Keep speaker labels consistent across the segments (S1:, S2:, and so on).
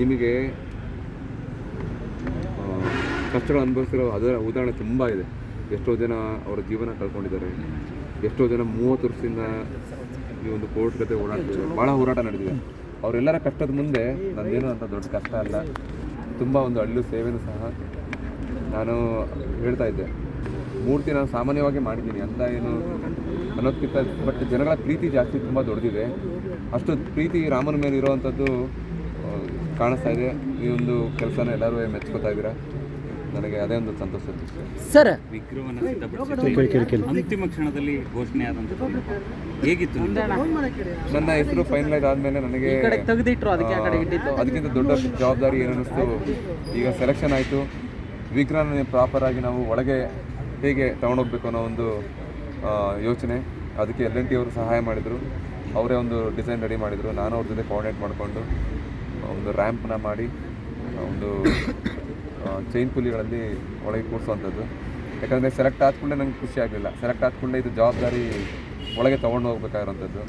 S1: ನಿಮಗೆ ಕಷ್ಟಗಳು ಅನುಭವಿಸಿರೋ ಅದರ ಉದಾಹರಣೆ ತುಂಬ ಇದೆ. ಎಷ್ಟೋ ಜನ ಅವರ ಜೀವನ ಕಳ್ಕೊಂಡಿದ್ದಾರೆ. ಎಷ್ಟೋ ಜನ ಮೂವತ್ತು ವರ್ಷದಿಂದ ಈ ಒಂದು ಕೋರ್ಟ್ ಜೊತೆ ಓಡಾಡ್ತಿದ್ದಾರೆ. ಭಾಳ ಹೋರಾಟ ನಡೆದಿದೆ. ಅವರೆಲ್ಲರ ಕಷ್ಟದ ಮುಂದೆ ನಂದೇನು ಅಂತ ದೊಡ್ಡ ಕಷ್ಟ ಅಲ್ಲ. ತುಂಬ ಒಂದು ಹಳ್ಳು ಸೇವೆನೂ ಸಹ ನಾನು ಹೇಳ್ತಾ ಇದ್ದೆ. ಮೂರ್ತಿ ನಾನು ಸಾಮಾನ್ಯವಾಗಿ ಮಾಡಿದ್ದೀನಿ. ಅಂತ ಏನು ಅನ್ನೋದಕ್ಕಿಂತ ಬಟ್ ಜನಗಳ ಪ್ರೀತಿ ಜಾಸ್ತಿ ತುಂಬ ದೊಡ್ಡದಿದೆ. ಅಷ್ಟು ಪ್ರೀತಿ ರಾಮನ ಮೇಲೆ ಇರುವಂಥದ್ದು ಕಾಣಿಸ್ತಾ ಇದೆ. ಈ ಒಂದು ಕೆಲಸನ ಎಲ್ಲರೂ ಮೆಚ್ಕೋತಾ ಇದ್ದೀರಾ? ನನಗೆ ಅದೇ ಒಂದು ಸಂತೋಷ
S2: ಸರ್.
S3: ವಿಗ್ರಹವನ್ನು ಅಂತಿಮ ಕ್ಷಣದಲ್ಲಿ ಘೋಷಣೆ ಆದಂಥದ್ದು ಹೇಗಿತ್ತು
S1: ನನ್ನ ಹೆಸರು ಫೈನಲೈಸ್ ಆದ್ಮೇಲೆ ನನಗೆ
S2: ತೆಗೆದಿಟ್ರು ಅದಕ್ಕೆ
S1: ಅದಕ್ಕಿಂತ ದೊಡ್ಡ ಜವಾಬ್ದಾರಿ ಏನನ್ನಿಸ್ತು? ಈಗ ಸೆಲೆಕ್ಷನ್ ಆಯಿತು. ವಿಗ್ರಹನ ಪ್ರಾಪರ್ ಆಗಿ ನಾವು ಒಳಗೆ ಹೇಗೆ ತಗೊಂಡೋಗ್ಬೇಕು ಅನ್ನೋ ಒಂದು ಯೋಚನೆ. ಅದಕ್ಕೆ ಎಲ್ ಎನ್ ಟಿ ಅವರು ಸಹಾಯ ಮಾಡಿದರು. ಅವರೇ ಒಂದು ಡಿಸೈನ್ ರೆಡಿ ಮಾಡಿದರು. ನಾನು ಅವ್ರ ಜೊತೆ ಕೋಆರ್ಡಿನೇಟ್ ಮಾಡಿಕೊಂಡು ಒಂದು ರ್ಯಾಂಪ್ನ ಮಾಡಿ, ಒಂದು ಚೈನ್ ಪುಲಿಗಳಲ್ಲಿ ಒಳಗೆ ಕೂರಿಸುವಂಥದ್ದು. ಯಾಕಂದರೆ ಸೆಲೆಕ್ಟ್ ಆದ ನಂಗೆ ಖುಷಿ ಆಗಲಿಲ್ಲ. ಸೆಲೆಕ್ಟ್ ಆದ ಇದು ಜವಾಬ್ದಾರಿ ಒಳಗೆ ತೊಗೊಂಡು ಹೋಗ್ಬೇಕಾಗಿರೋಂಥದ್ದು.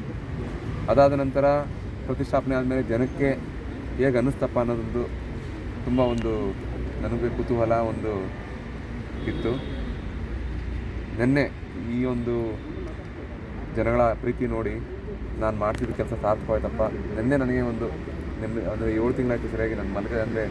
S1: ಅದಾದ ನಂತರ ಪ್ರತಿಷ್ಠಾಪನೆ ಆದಮೇಲೆ ಜನಕ್ಕೆ ಹೇಗೆ ಅನ್ನಿಸ್ತಪ್ಪ ಅನ್ನೋದೊಂದು ತುಂಬ ಒಂದು ನನಗೆ ಕುತೂಹಲ ಒಂದು ಇತ್ತು. ನೆನ್ನೆ ಈ ಒಂದು ಜನಗಳ ಪ್ರೀತಿ ನೋಡಿ ನಾನು ಮಾಡ್ತಿದ್ದ ಕೆಲಸ ಸಾರ್ಥಕವಾಯ್ತಪ್ಪ. ನೆನ್ನೆ ನನಗೆ ಒಂದು ನೆಮ್ಮದಿ ಅಂದರೆ ಏಳು ತಿಂಗಳಾಯ್ತು ಸರಿಯಾಗಿ ನನ್ನ ಮಲಗ ಅಂದರೆ